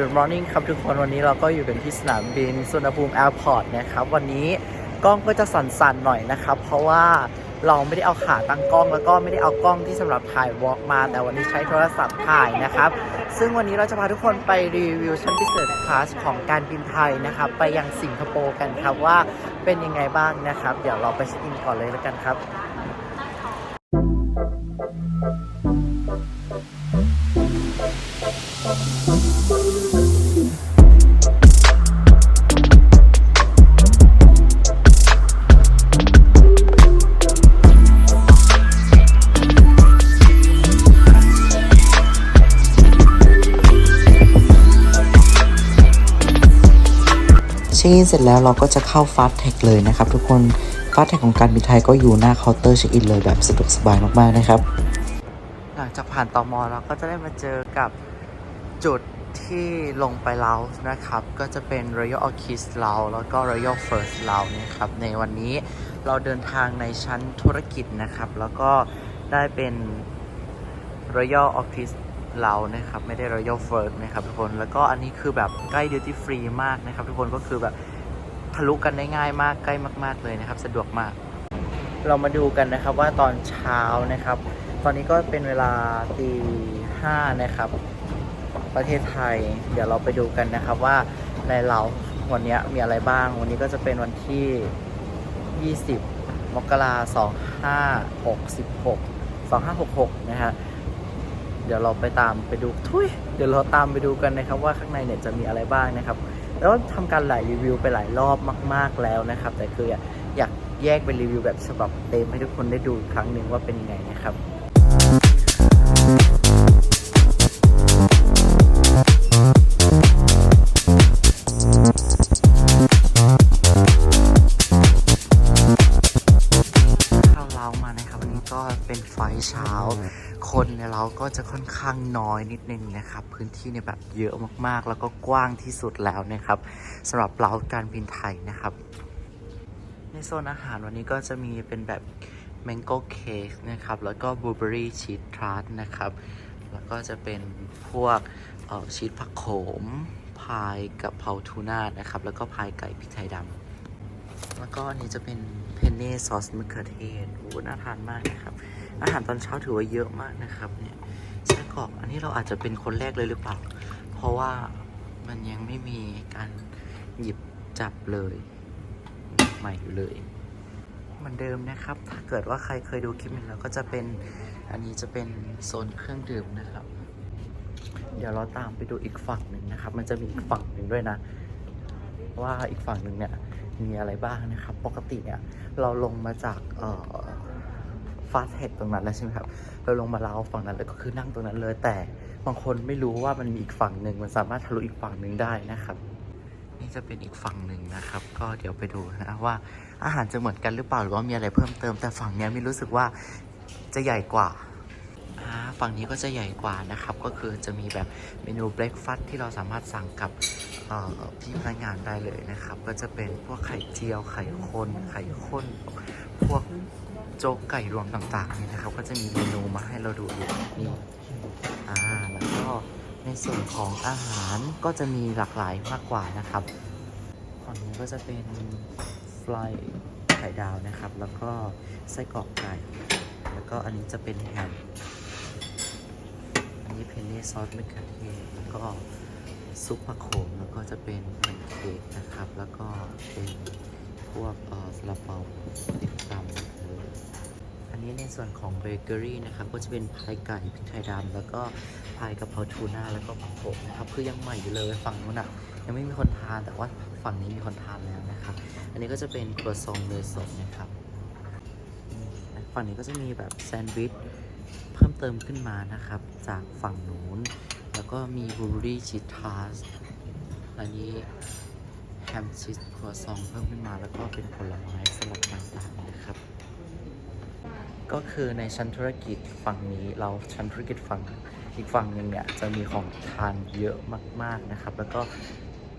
Good morning ครับทุกคนวันนี้เราก็อยู่กันที่สนามบินสุวรรณภูมิแอร์พอร์ตนะครับวันนี้กล้องก็จะสั่นๆหน่อยนะครับ เพราะว่าเราไม่ได้เอาขาตั้งกล้องแล้วก็ไม่ได้เอากล้องที่สำหรับถ่ายวอล์กมา แต่วันนี้ใช้โทรศัพท์ถ่ายนะครับ ซึ่งวันนี้เราจะพาทุกคนไปรีวิวชั้นพิเศษคลาสของการบินไทยนะครับ ไปยังสิงคโปร์กันครับว่าเป็นยังไงบ้างนะครับ เดี๋ยวเราไปเช็คอินก่อนเลยแล้วกันครับ เช็คอินเสร็จแล้วเราก็จะเข้าฟาส t แท็กเลยนะครับทุกคนฟาส t แท็กของการบินไทยก็อยู่หน้าเคาน์เตอร์เช็คอินเลยแบบสะดวกสบายมากๆนะครับ หลังจากผ่านตอมอเราก็จะได้มาเจอกับ จุดที่ลงไปเลานะครับ ก็จะเป็น Royal Orchid เราแล้วก็ Royal First เรานะครับ ในวันนี้เราเดินทางในชั้นธุรกิจนะครับ แล้วก็ได้เป็น Royal Office เรานะครับ ไม่ได้ Royal First นะครับทุกคน แล้วก็อันนี้คือแบบใกล้ Duty Free มากนะครับ ทุกคนก็คือแบบทะลุกันได้ง่ายมากใกล้มาก ๆ เลยนะครับ สะดวกมาก เรามาดูกันนะครับว่าตอนเช้านะครับ ตอนนี้ก็เป็นเวลาตีห้านะครับ ประเทศไทย เดี๋ยวเราไปดูกันนะครับว่าในเราวันนี้มีอะไรบ้าง วันนี้ก็จะเป็นวันที่ 20 มกราคม2566 2566 นะฮะ เดี๋ยวเราไปตามไปดู ทุย เดี๋ยวเราตามไปดูกันนะครับว่าข้างในเนี่ยจะมีอะไรบ้างนะครับ แล้วทำการหลายรีวิวไปหลายรอบมาก ๆแล้วนะครับ แต่คืออยากแยกเป็นรีวิวแบบฉบับเต็มให้ทุกคนได้ดูครั้งหนึ่งว่าเป็นยังไงนะครับ ข้างน้อยนิดนึงนะครับ พื้นที่เนี่ยแบบเยอะมากๆ แล้วก็กว้างที่สุดแล้วนะครับสำหรับเล้าการบินไทยนะครับ ในโซนอาหารวันนี้ก็จะมีเป็นแบบ mango cake นะครับ แล้วก็ blueberry cheese tart นะครับ แล้วก็จะเป็นพวกออชีสผักโขม พายกับเพาทูน่านะครับ แล้วก็พายไก่พริกไทยดำแล้วก็อันนี้จะเป็นเพนเน่ซอสมะเขือเทศโอ้น่าทานมากนะครับ อาหารตอนเช้าถือว่าเยอะมากนะครับเนี่ย กรอกอันนี้เราอาจจะเป็นคนแรกเลยหรือเปล่า เพราะว่ามันยังไม่มีการหยิบจับเลยใหม่อยู่เลยเหมือนเดิมนะครับ ถ้าเกิดว่าใครเคยดูคลิปนี้แล้วก็จะเป็นอันนี้จะเป็นโซนเครื่องดื่มนะครับ เดี๋ยวเราตามไปดูอีกฝั่งหนึ่งนะครับ มันจะมีอีกฝั่งหนึ่งด้วยนะ ว่าอีกฝั่งหนึ่งเนี่ยมีอะไรบ้างนะครับ ปกติเนี่ยเราลงมาจากเอ่อ ฟาสเทคตรงนั้นแล้วใช่ไหมครับ เราลงมาเล้าฝั่งนั้นแล้วก็คือนั่งตรงนั้นเลย แต่บางคนไม่รู้ว่ามันมีอีกฝั่งหนึ่งมันสามารถทะลุอีกฝั่งหนึ่งได้นะครับ นี่จะเป็นอีกฝั่งหนึ่งนะครับ ก็เดี๋ยวไปดูนะว่าอาหารจะเหมือนกันหรือเปล่าหรือว่ามีอะไรเพิ่มเติมแต่ฝั่งนี้มีรู้สึกว่าจะใหญ่กว่าฝั่งนี้ก็จะใหญ่กว่านะครับ ก็คือจะมีแบบเมนูเบรคฟาสต์ที่เราสามารถสั่งกับพี่พนักงานได้เลยนะครับ ก็จะเป็นพวกไข่เจียวไข่คนไข่ข้นพวก โจ๊กไก่รวมต่างๆนี่นะครับ ก็จะมีเมนูมาให้เราดูอยู่นี่อ่าแล้วก็ในส่วนของอาหารก็จะมีหลากหลายมากกว่านะครับฝั่งนี้ก็จะเป็นฟลายไข่ดาวนะครับ แล้วก็ไส้กรอกไก่ แล้วก็อันนี้จะเป็นแฮมอันนี้เพนเน่ซอสมะเขือเทศแล้วก็ซุปผักโขมแล้วก็จะเป็นแพนเค้กนะครับ แล้วก็เป็นพวกเอ่อซาลาเปาติดตามเลย อันนี้ในส่วนของเบเกอรี่นะครับก็จะเป็นพายไก่พริกไทยดำแล้วก็พายกะเพราทูน่าแล้วก็ผักโขมนะครับคือยังใหม่อยู่เลยฝั่งนู้นอะยังไม่มีคนทานแต่ว่าฝั่งนี้มีคนทานแล้วนะครับ อันนี้ก็จะเป็นครัวซองเนยสดนะครับฝั่งนี้ก็จะมีแบบแซนด์วิชเพิ่มเติมขึ้นมานะครับ จากฝั่งนู้นแล้วก็มีบลูเบอรี่ชีสทาสอันนี้แฮมชีสครัวซองเพิ่มขึ้นมาแล้วก็เป็นผลไม้สลัดต่างๆนะครับ ก็คือในชั้นธุรกิจฝั่งนี้เราชั้นธุรกิจฝั่งอีกฝั่งหนึ่งเนี่ยจะมีของทานเยอะมาก ๆนะครับ แล้วก็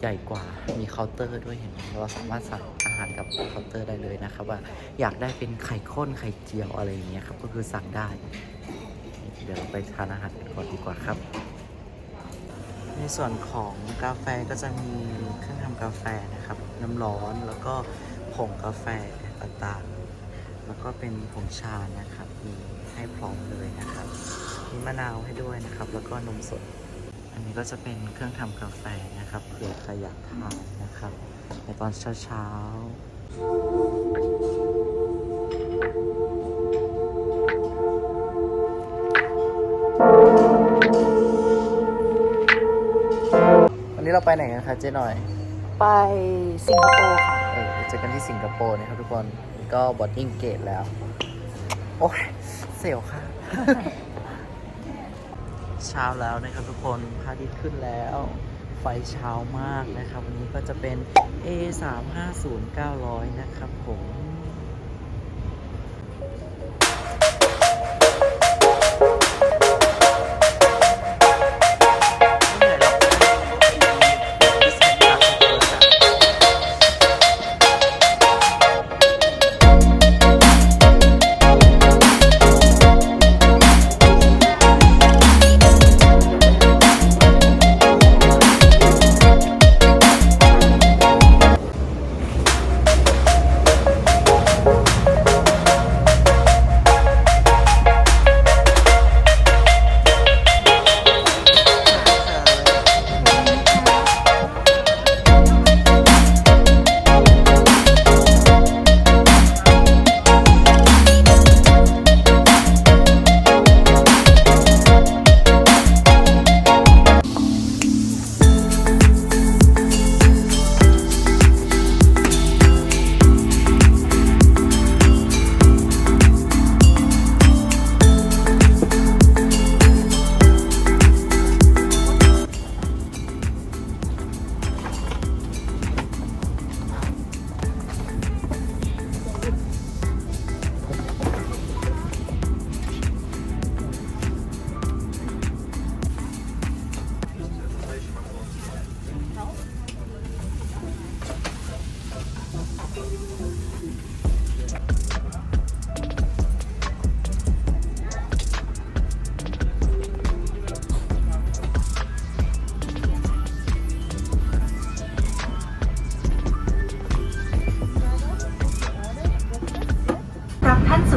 ใหญ่กว่ามีเคาน์เตอร์ด้วยเห็นไหมเราสามารถสั่งอาหารกับเคาน์เตอร์ได้เลยนะครับ ว่าอยากได้เป็นไข่ข้นไข่เจียวอะไรอย่างเงี้ยครับก็คือสั่งได้ เดี๋ยวเราไปทานอาหารกันก่อนดีกว่าครับ ในส่วนของกาแฟก็จะมีเครื่องทำกาแฟนะครับ น้ำร้อนแล้วก็ผงกาแฟต่างๆ แล้วก็เป็นผงชานะครับ มีให้พร้อมเลยนะครับ มีมะนาวให้ด้วยนะครับ แล้วก็นมสด อันนี้ก็จะเป็นเครื่องทำกาแฟนะครับเผื่อใครอยากทานนะครับ ในตอนเช้าๆวันนี้เราไปไหนกันคะเจ๊หน่อย ไปสิงคโปร์ค่ะ เออเจอกันที่สิงคโปร์นะครับทุกคนนี่ ก็บอดดิ้งเกตแล้ว โอ้ยเสียวค่ะ เช้าแล้วนะครับทุกคนพระอาทิตย์ขึ้นแล้ว ไฟเช้ามากนะครับ วันนี้ก็จะเป็น A 3 5 0 900นะครับผม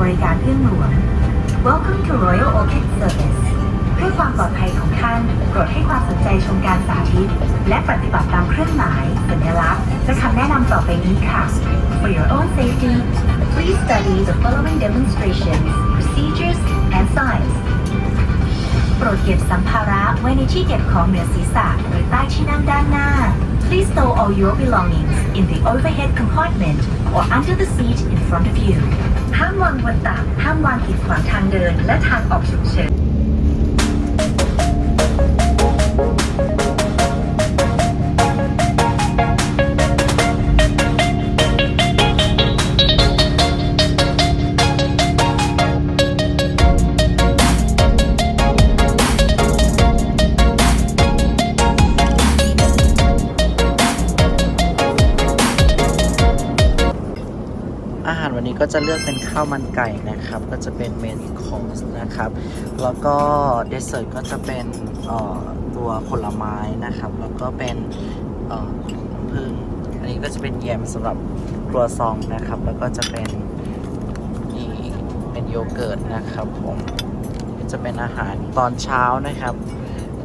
บท่านสู่บริการเอื้องหลวง Welcome to Royal Orchid Service เพื่อความปลอดภัยของท่านโปรดให้ความสนใจชมการสาธิต และปฏิบัติตามเครื่องหมาย สัญลักษณ์ และคำแนะนำต่อไปนี้ค่ะ For your own safety please study the following demonstrations procedures เก็บสัมภาระไว้ในที่เก็บของเหนือศีรษะหรือใต้ที่นั่งด้านหน้า Please stow all your belongings in the overhead compartment or under the seat in front of you ห้ามวางบนตักห้ามวางกีดขวางทางเดิน และทางออกฉุกเฉิน จะเลือกเป็นข้าวมันไก่นะครับ ก็จะเป็นเมนคอร์สนะครับ แล้วก็เดสเซอร์ก็จะเป็นตัวผลไม้นะครับ แล้วก็เป็นเอ่งอันนี้ก็จะเป็นแยมสำหรับครัวซองนะครับ แล้วก็จะเป็นนี่เป็นโยเกิร์ตนะครับผมก็จะเป็นอาหารตอนเช้านะครับ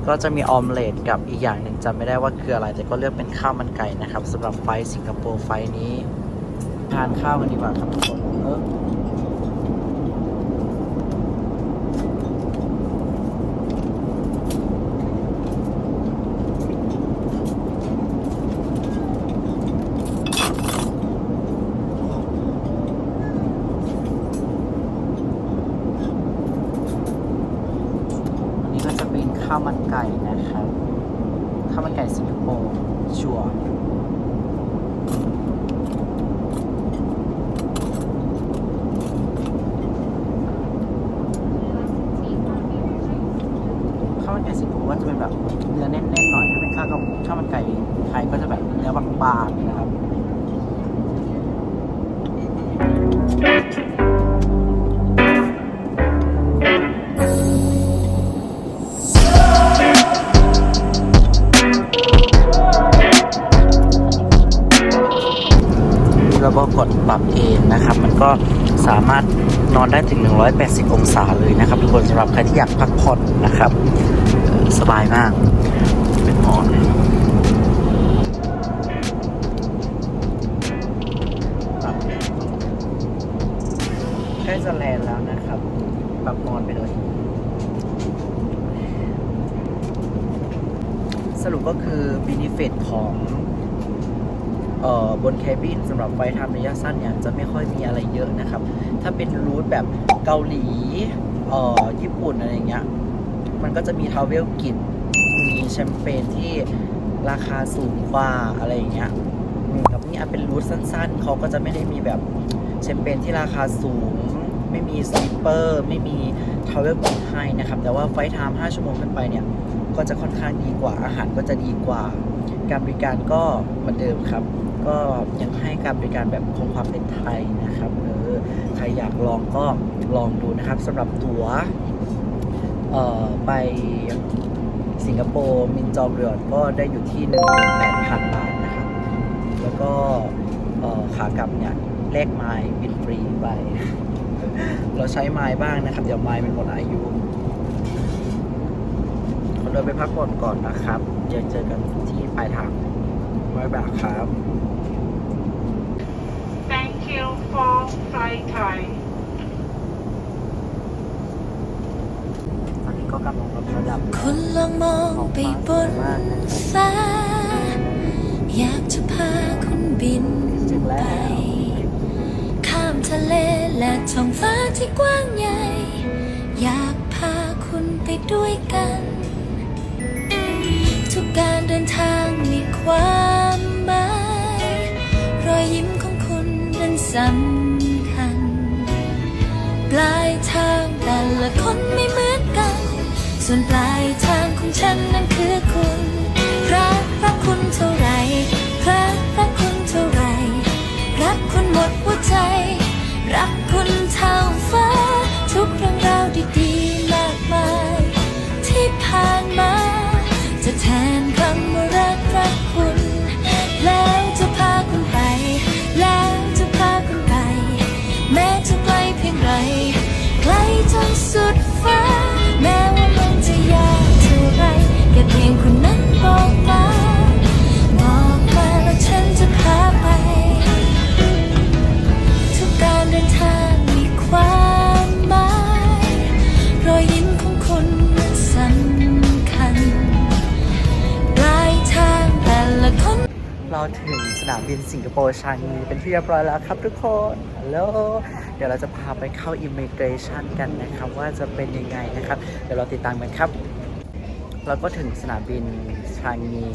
ก็จะมีออมเล็ตกับอีกอย่างหนึ่งจำไม่ได้ว่าคืออะไร แต่ก็เลือกเป็นข้าวมันไก่นะครับสำหรับไฟสิงคโปร์ไฟนี้ทานข้าวกันดีกว่าครับทุกคน วันนี้ก็จะเป็นข้าวมันไก่นะครับข้าวมันไก่สิงคโปร์ชัวร์ ก็จะแบบเนื้อบางๆนะครับเราก็กดปรับเองนะครับ มันก็สามารถนอนได้ถึง 180 องศาเลยนะครับ ทุกคนสำหรับใครที่อยากพักผ่อนนะครับ สบายมาก บนแคบินสำหรับไฟทำระยะสั้นเนี่ยจะไม่ค่อยมีอะไรเยอะนะครับ ถ้าเป็นรูทแบบเกาหลีเอ่อญี่ปุ่นอะไรเงี้ยมันก็จะมีทาวเวลกินมีแชมเปญที่ราคาสูงกว่าอะไรเงี้ยกับนี่เป็นรูทสั้นๆ เขาก็จะไม่ได้มีแบบแชมเปญที่ราคาสูง ไม่มีสลิปเปอร์ ไม่มีทาวเวลกินให้นะครับ แต่ว่าไฟท์ไทม์5ชั่วโมงขึ้นไปเนี่ย ก็จะค่อนข้างดีกว่าอาหารก็จะดีกว่า การบริการก็เหมือนเดิมครับ ก็ยังให้การบริการแบบคงความเป็นไทยนะครับเออใครอยากลองก็ลองดูนะครับสำหรับตั๋วเอ่อไปสิงคโปร์มินจองเรือนก็ได้อยู่ที่ 18,000 บาทนะครับ แล้วก็ขากลับเนี่ยแลกไม้บินฟรีไป เราใช้ไม้บ้างนะครับ เดี๋ยวไม้มันหมดอายุคนเดินไปพักผ่อนก่อนนะครับเดี๋ยวเจอกันที่ปลายทางบ๊ายบายครับ Thank you for flight time. ตอนนี้ก็กำลังลดระดับคุณลองมองไปบนฟ้า อยากจะพาคุณบินถึงไปแล้วข้ามทะเลและท้องฟ้าที่กว้างใหญ่ อยากพาคุณไปด้วยกัน ทุกการเดินทางมีความ สำคัญ ปลายทางแต่ละคนไม่เหมือนกัน ส่วนปลายทางของฉันนั้นคือคุณ เราถึงสนามบินสิงคโปร์ชางงีเป็นที่เรียบร้อยแล้วครับทุกคนฮัลโหลเดี๋ยวเราจะพาไปเข้าอิมิเกรชันกันนะครับ ว่าจะเป็นยังไงนะครับ เดี๋ยวเราติดตามกันครับ เราก็ถึงสนามบินชางงี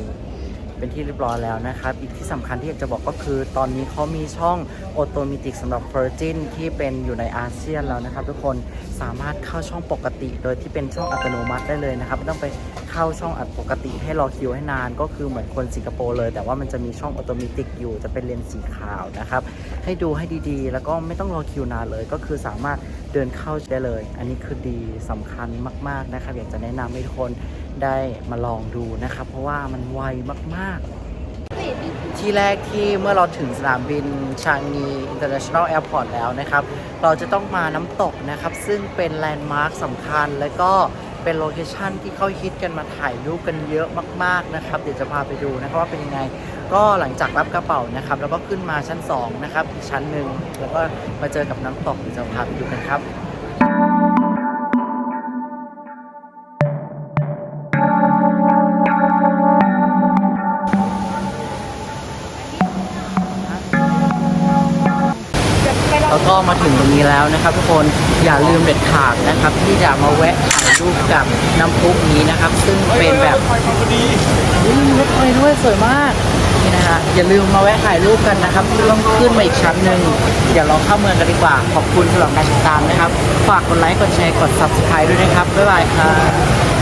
เป็นที่เรียบร้อยแล้วนะครับ อีกที่สำคัญที่อยากจะบอกก็คือ ตอนนี้เขามีช่องโอโตมิติกสำหรับ Virgin ที่เป็นอยู่ในอาเซียนแล้วนะครับ ทุกคนสามารถเข้าช่องปกติ โดยที่เป็นช่องอัตโนมัติได้เลยนะครับ ไม่ต้องไปเข้าช่องอัตปกติให้รอคิวให้นานก็คือเหมือนคนสิงคโปร์เลย แต่ว่ามันจะมีช่องออโตมิติกอยู่จะเป็นเลนส์สีขาวนะครับให้ดูให้ดีๆ แล้วก็ไม่ต้องรอคิวนานเลย ก็คือสามารถเดินเข้าได้เลย อันนี้คือดีสำคัญมาก ๆนะครับ อยากจะแนะนำให้ทุกคนได้มาลองดูนะครับ เพราะว่ามันไวมากๆที่แรกที่เมื่อเราถึงสนามบินชางงี International Airport แล้วนะครับ เราจะต้องมาน้ำตกนะครับ ซึ่งเป็นแลนด์มาร์คสำคัญ และก็เป็นโลเคชันที่เขาฮิตกันมาถ่ายรูปกันเยอะมากๆนะครับ เดี๋ยวจะพาไปดูนะครับว่าเป็นยังไงก็หลังจากรับกระเป๋านะครับ แล้วก็ขึ้นมาชั้น2นะครับอีกชั้นหนึ่งแล้วก็มาเจอกับน้ำตกเดี๋ยวจะพาไปดูกันครับ ก็มาถึงตรงนี้แล้วนะครับ ทุกคนอย่าลืมเด็ดขาดนะครับ ที่จะมาแวะถ่ายรูปกับน้ำพุนี้นะครับ ซึ่งเป็นแบบอุ๊ยมีรถไฟด้วยสวยมากนี่นะฮะอย่าลืมมาแวะถ่ายรูปกันนะครับเพื่อขึ้นมาอีกชั้นหนึ่งเดี๋ยวเราเข้าเมืองกันดีกว่า ขอบคุณสำหรับการติดตามนะครับ ฝากกดไลค์กดแชร์กด subscribe ด้วยนะครับบ๊ายบายครับ